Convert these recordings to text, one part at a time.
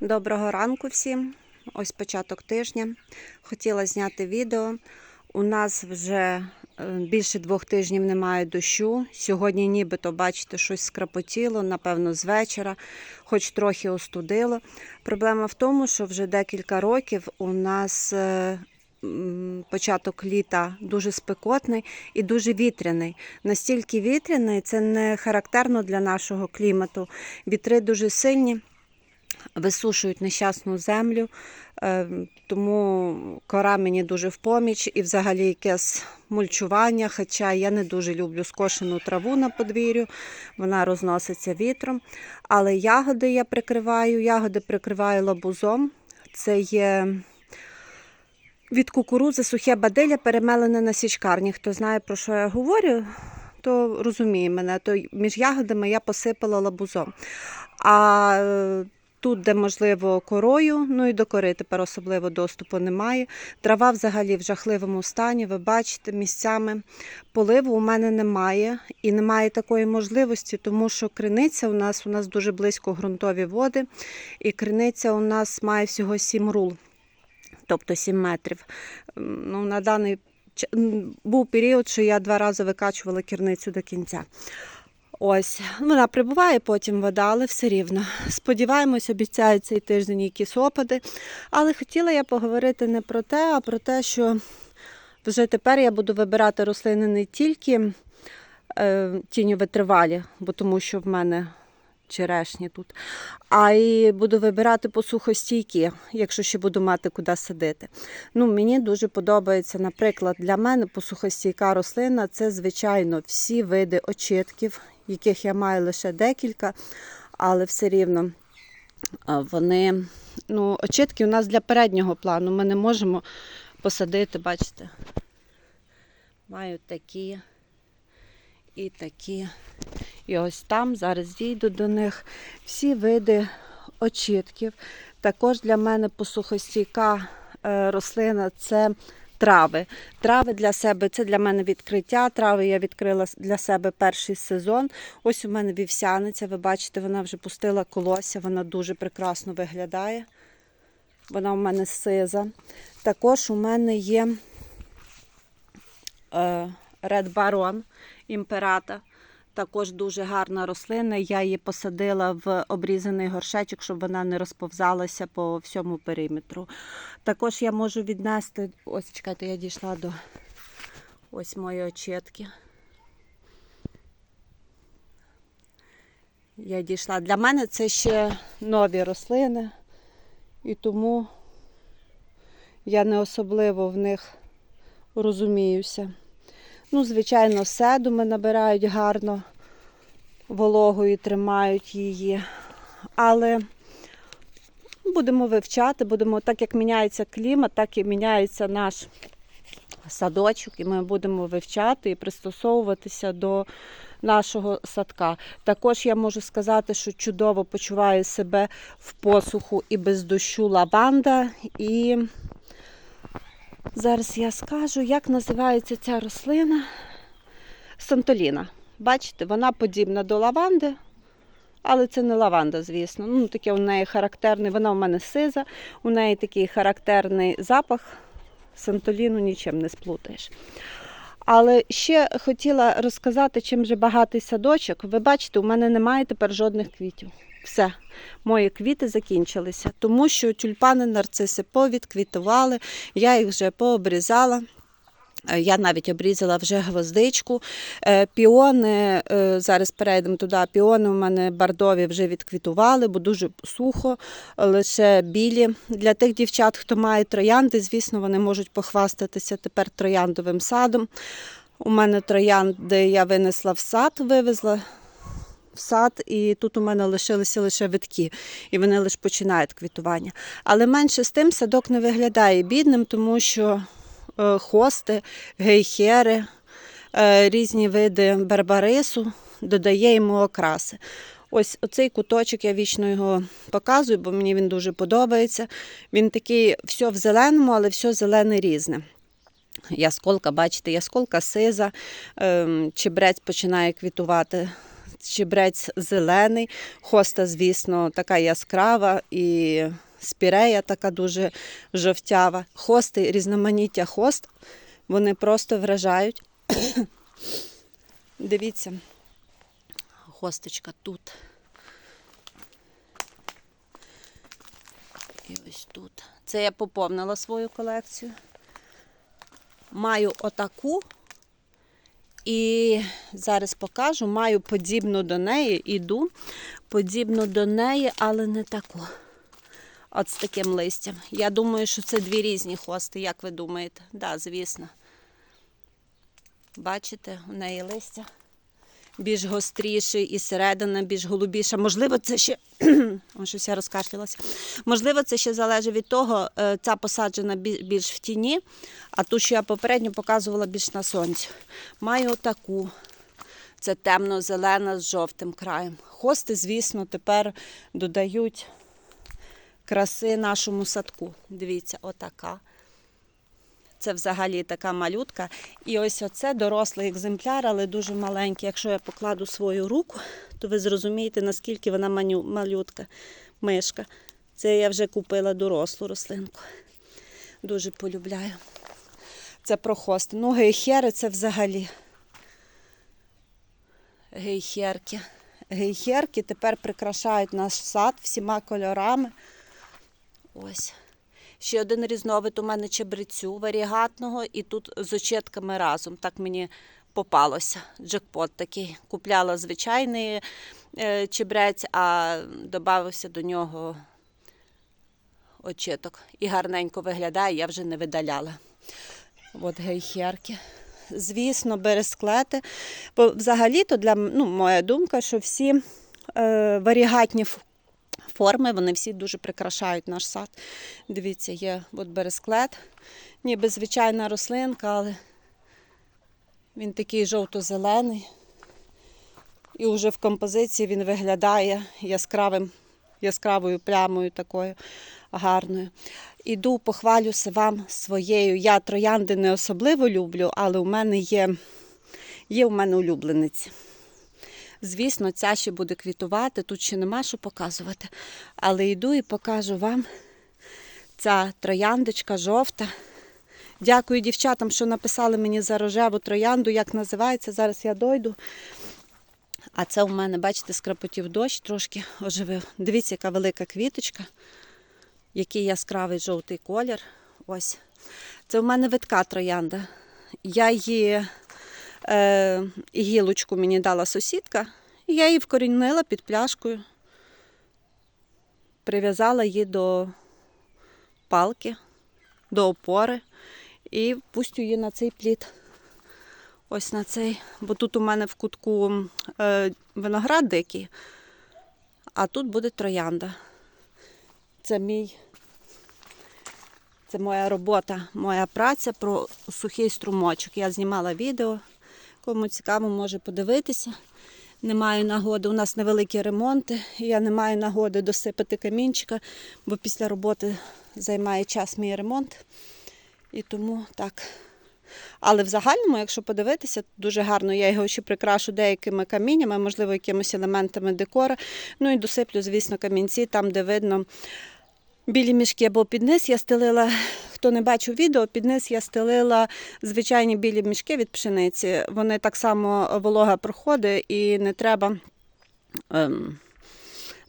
Доброго ранку всім. Ось початок тижня. Хотіла зняти відео. У нас вже е, більше двох тижнів немає дощу. Сьогодні нібито, бачите, щось скрапотіло, напевно, з вечора, хоч трохи остудило. Проблема в тому, що вже декілька років у нас е, початок літа дуже спекотний і дуже вітряний. Настільки вітряний, це не характерно для нашого клімату. Вітри дуже сильні висушують нещасну землю, е, тому кора мені дуже в поміч і взагалі якесь мульчування. Хоча я не дуже люблю скошену траву на подвір'ю, вона розноситься вітром. Але ягоди я прикриваю, ягоди прикриваю лабузом. Це є від кукурузи сухе бадилля, перемелене на січкарні. Хто знає, про що я говорю, то розуміє мене. То між ягодами я посипала лабузом. А е, Тут, де можливо, корою, ну і до кори тепер особливо доступу немає. Трава взагалі в жахливому стані. Ви бачите, місцями поливу у мене немає і немає такої можливості, тому що криниця у нас у нас дуже близько ґрунтові води, і криниця у нас має всього 7 рул, тобто 7 метрів. Ну, на даний був період, що я два рази викачувала керницю до кінця. Ось, вона прибуває потім вода, але все рівно. Сподіваємось, обіцяють цей тиждень якісь опади. Але хотіла я поговорити не про те, а про те, що вже тепер я буду вибирати рослини не тільки е, тіньовитривалі, бо тому що в мене черешні тут, а й буду вибирати посухостійкі, якщо ще буду мати куди садити. Ну, мені дуже подобається, наприклад, для мене посухостійка рослина це, звичайно, всі види очитків, яких я маю лише декілька, але все рівно вони, ну, очитки у нас для переднього плану. Ми не можемо посадити, бачите, маю такі і такі. І ось там зараз дійду до них всі види очитків. Також для мене посухостійка е, рослина це трави. Трави для себе це для мене відкриття. Трави я відкрила для себе перший сезон. Ось у мене вівсяниця. Ви бачите, вона вже пустила колосся, вона дуже прекрасно виглядає. Вона у мене сиза. Також у мене є е, Red Baron імперата. Також дуже гарна рослина. Я її посадила в обрізаний горшечок, щоб вона не розповзалася по всьому периметру. Також я можу віднести, ось чекайте, я дійшла до ось мої очетки. Я дійшла. Для мене це ще нові рослини, і тому я не особливо в них розуміюся. Ну, звичайно, седуми набирають гарно вологу і тримають її. Але будемо вивчати, будемо, так як міняється клімат, так і міняється наш садочок, і ми будемо вивчати і пристосовуватися до нашого садка. Також я можу сказати, що чудово почуваю себе в посуху і без дощу лаванда. І Зараз я скажу, як називається ця рослина. Сантоліна. Бачите, вона подібна до лаванди, але це не лаванда, звісно. Ну, таке у неї характерний, вона у мене сиза, у неї такий характерний запах. Сантоліну нічим не сплутаєш. Але ще хотіла розказати, чим же багатий садочок. Ви бачите, у мене немає тепер жодних квітів. Все, мої квіти закінчилися, тому що тюльпани, нарциси повідквітували, я їх вже пообрізала. Е, Я навіть обрізала вже гвоздичку. Е, Піони, е, зараз перейдемо туди. Піони у мене бордові вже відквітували, бо дуже сухо, лише білі. Для тих дівчат, хто має троянди, звісно, вони можуть похвастатися тепер трояндовим садом. У мене троянди я винесла в сад, вивезла в сад, і тут у мене лишилися лише витки, і вони лише починають квітування. Але менше з тим садок не виглядає бідним, тому що хости, гейхери, е, різні види барбарису додає йому окраси. Ось оцей куточок, я вічно його показую, бо мені він дуже подобається. Він такий все в зеленому, але все зелене різне. Ясколка, бачите, ясколка сиза, ем, чебрець починає квітувати. чебрець зелений, хоста, звісно, така яскрава і спірея така дуже жовтява. Хости, різноманіття хост, вони просто вражають. Дивіться, хосточка тут. І ось тут. Це я поповнила свою колекцію. Маю отаку. І зараз покажу, маю подібну до неї, іду, подібну до неї, але не таку. От з таким листям. Я думаю, що це дві різні хости, як ви думаєте? Так, да, звісно. Бачите, у неї листя більш гостріший і середина більш голубіша. Можливо, це ще щось я розкашлялася. Можливо, це ще залежить від того, е, ця посаджена більш в тіні, а ту, що я попередньо показувала більш на сонці. Маю отаку. Це темно-зелена з жовтим краєм. Хости, звісно, тепер додають краси нашому садку. Дивіться, отака. Це взагалі така малютка. І ось оце дорослий екземпляр, але дуже маленький. Якщо я покладу свою руку, то ви зрозумієте, наскільки вона маню, малютка, мишка. Це я вже купила дорослу рослинку. Дуже полюбляю. Це прохости. Ну, гейхери це взагалі. Гейхерки. Гейхерки тепер прикрашають наш сад всіма кольорами. Ось. Ще один різновид у мене чебрецю варігатного, і тут з очетками разом. Так мені попалося. Джекпот такий. Купляла звичайний е, чебрець, а додався до нього очеток. І гарненько виглядає, я вже не видаляла. От гейхерки. Звісно, бересклети. Взагалі-то для ну, моя думка, що всі е, варігатні форми, вони всі дуже прикрашають наш сад. Дивіться, є от бересклет, ніби звичайна рослинка, але він такий жовто-зелений. І вже в композиції він виглядає яскравим, яскравою плямою такою гарною. Іду, похвалюся вам своєю. Я троянди не особливо люблю, але у мене є, є у мене улюблениці. Звісно, ця ще буде квітувати, тут ще нема що показувати. Але йду і покажу вам ця трояндочка жовта. Дякую дівчатам, що написали мені за рожеву троянду, як називається. Зараз я дойду. А це у мене, бачите, скрапотів дощ, трошки оживив. Дивіться, яка велика квіточка, який яскравий жовтий колір. Ось. Це у мене витка троянда. Я її е, гілочку мені дала сусідка, і я її вкорінила під пляшкою. Прив'язала її до палки, до опори і пустю її на цей плід. Ось на цей. Бо тут у мене в кутку е, виноград дикий, а тут буде троянда. Це мій. Це моя робота, моя праця про сухий струмочок. Я знімала відео. Кому цікаво, може подивитися. Не маю нагоди. У нас невеликі ремонти. Я не маю нагоди досипати камінчика, бо після роботи займає час мій ремонт. І тому так. Але в загальному, якщо подивитися, дуже гарно. Я його ще прикрашу деякими каміннями, можливо, якимись елементами декора. Ну і досиплю, звісно, камінці там, де видно білі мішки, бо під низ я стелила, хто не бачив відео, під низ я стелила звичайні білі мішки від пшениці. Вони так само волога проходить і не треба. Ем,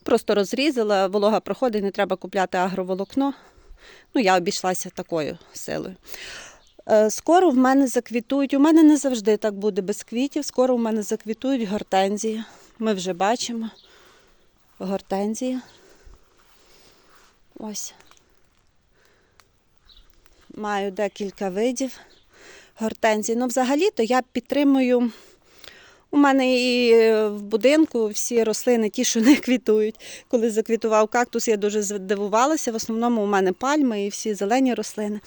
просто розрізала, волога проходить, не треба купляти агроволокно. Ну, я обійшлася такою силою. Е, Скоро в мене заквітують. У мене не завжди так буде без квітів. Скоро в мене заквітують гортензії. Ми вже бачимо гортензії. Ось. Маю декілька видів гортензій. Ну, взагалі-то я підтримую. У мене і в будинку всі рослини, ті, що не квітують. Коли заквітував кактус, я дуже здивувалася. В основному у мене пальми і всі зелені рослини.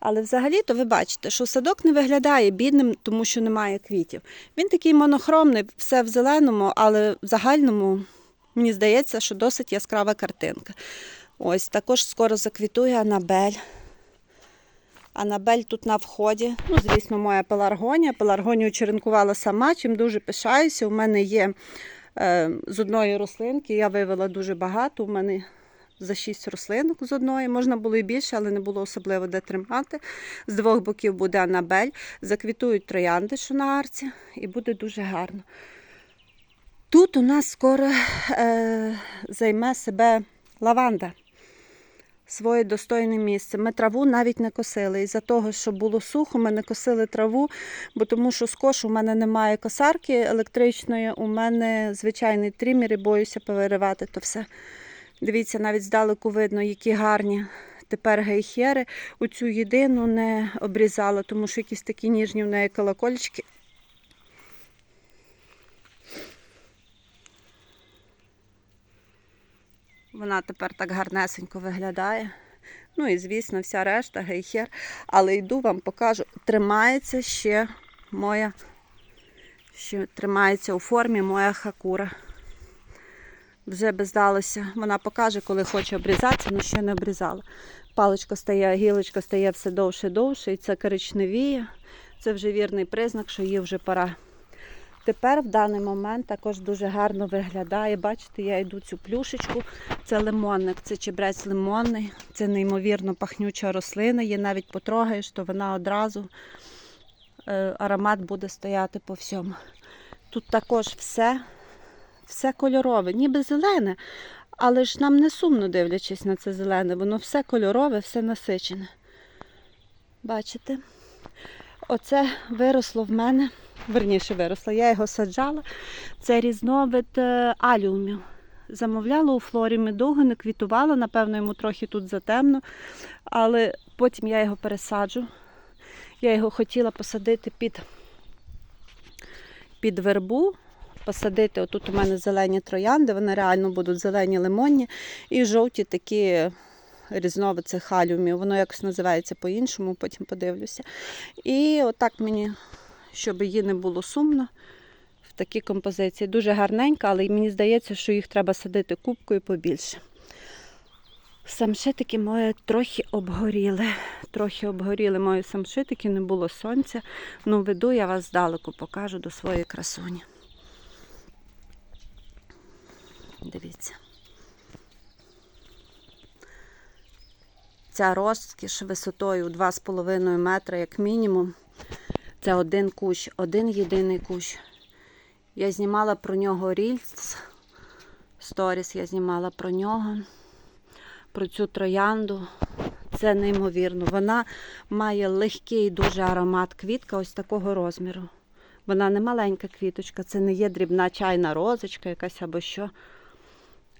Але взагалі-то ви бачите, що садок не виглядає бідним, тому що немає квітів. Він такий монохромний, все в зеленому, але в загальному мені здається, що досить яскрава картинка. Ось також скоро заквітує Анабель. Анабель тут на вході. Ну, звісно, моя пеларгонія. Пеларгонію черенкувала сама, чим дуже пишаюся. У мене є Е, З одної рослинки я вивела дуже багато. У мене за шість рослинок з одної. Можна було і більше, але не було особливо де тримати. З двох боків буде анабель. Заквітують троянди, що на арці, і буде дуже гарно. Тут у нас скоро е, займе себе лаванда. Своє достойне місце. Ми траву навіть не косили. Із-за того, що було сухо, ми не косили траву, бо тому що скош у мене немає косарки електричної, у мене звичайний трімер і боюся повиривати то все. Дивіться, навіть здалеку видно, які гарні тепер гейхери. Оцю єдину не обрізала, тому що якісь такі ніжні в неї колокольчики. Вона тепер так гарнесенько виглядає. Ну і, звісно, вся решта гейхер. Але йду вам покажу, тримається ще моя, ще тримається у формі моя хакура. Вже би здалося, вона покаже, коли хоче обрізатися, але ще не обрізала. Паличка стає, гілочка стає все довше і довше, і це коричневіє. Це вже вірний признак, що їй вже пора. Тепер в даний момент також дуже гарно виглядає. Бачите, я йду цю плюшечку. Це лимонник, це чебрець лимонний, це неймовірно пахнюча рослина. Її навіть потрогаєш, то вона одразу е, аромат буде стояти по всьому. Тут також все, все кольорове, ніби зелене, але ж нам не сумно дивлячись на це зелене, воно все кольорове, все насичене. Бачите? Оце виросло в мене, верніше виросло, я його саджала. Це різновид е, аліумів. Замовляла у флорі ми довго не квітувала, напевно, йому трохи тут затемно, але потім я його пересаджу. Я його хотіла посадити під, під вербу, посадити. Отут у мене зелені троянди, вони реально будуть зелені лимонні і жовті такі різновид цих алюмів. Воно якось називається по-іншому, потім подивлюся. І отак мені, щоб їй не було сумно. В такій композиції. Дуже гарненька, але мені здається, що їх треба садити кубкою побільше. Самшитики мої трохи обгоріли. Трохи обгоріли мої самшитики, не було сонця. Ну, веду я вас здалеку, покажу до своєї красуні. Дивіться. Ця розкіш висотою 2,5 метра, як мінімум. Це один кущ, один єдиний кущ. Я знімала про нього рільс, сторіс я знімала про нього, про цю троянду. Це неймовірно. Вона має легкий дуже аромат квітка ось такого розміру. Вона не маленька квіточка, це не є дрібна чайна розочка якась або що.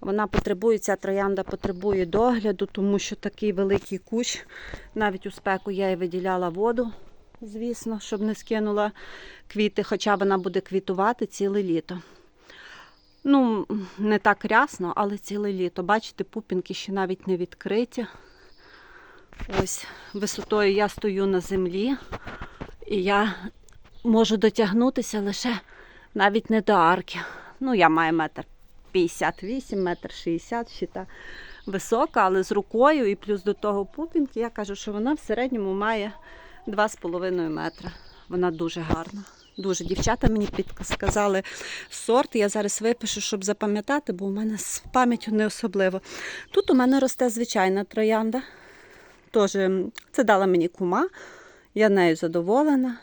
Вона потребує, ця троянда потребує догляду, тому що такий великий кущ. Навіть у спеку я їй виділяла воду, звісно, щоб не скинула квіти, хоча вона буде квітувати ціле літо. Ну, не так рясно, але ціле літо. Бачите, пупінки ще навіть не відкриті. Ось висотою я стою на землі, і я можу дотягнутися лише навіть не до арки. Ну, я маю метр 58, метр 60, щита висока, але з рукою і плюс до того пупінки, я кажу, що вона в середньому має 2,5 метра. Вона дуже гарна. Дуже дівчата мені підказали сорт. Я зараз випишу, щоб запам'ятати, бо у мене з пам'яттю не особливо. Тут у мене росте звичайна троянда. Тож, це дала мені кума. Я нею задоволена.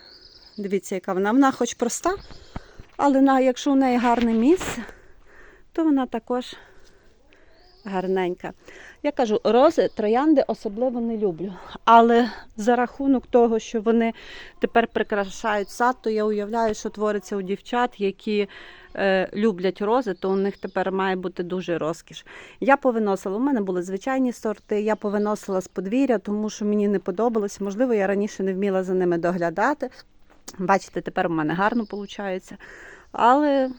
Дивіться, яка вона. Вона хоч проста, але якщо у неї гарне місце, то вона також гарненька. Я кажу, рози, троянди особливо не люблю. Але за рахунок того, що вони тепер прикрашають сад, то я уявляю, що твориться у дівчат, які е, люблять рози, то у них тепер має бути дуже розкіш. Я повиносила, у мене були звичайні сорти, я повиносила з подвір'я, тому що мені не подобалося. Можливо, я раніше не вміла за ними доглядати. Бачите, тепер у мене гарно виходить. Але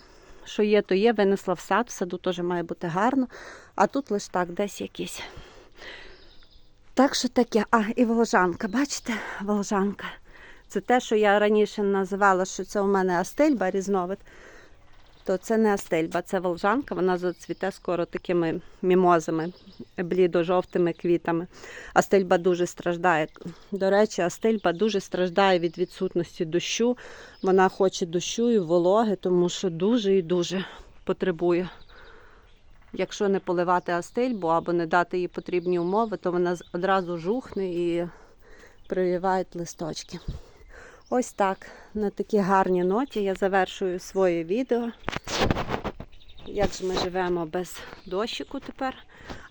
що є, то є, винесла в сад, в саду теж має бути гарно. А тут лише так, десь якісь. Так що таке. А, і волжанка, бачите, волжанка. Це те, що я раніше називала, що це у мене астельба різновид. То це не астельба, це волжанка, вона зацвіте скоро такими мімозами, блідо-жовтими квітами. Астельба дуже страждає. До речі, астельба дуже страждає від відсутності дощу. Вона хоче дощу і вологи, тому що дуже і дуже потребує. Якщо не поливати астильбу або не дати їй потрібні умови, то вона одразу жухне і привівають листочки. Ось так, на такій гарній ноті я завершую своє відео. Як же ми живемо без дощику тепер.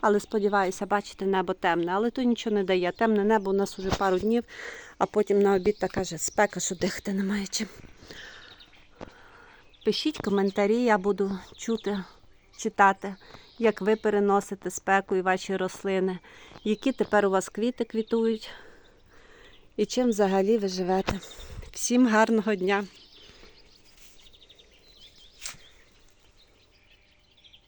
Але сподіваюся, бачите, небо темне, але то нічого не дає. Темне небо у нас уже пару днів, а потім на обід така же спека, що дихати немає чим. Пишіть коментарі, я буду чути, читати, як ви переносите спеку і ваші рослини, які тепер у вас квіти квітують і чим взагалі ви живете. Всім гарного дня!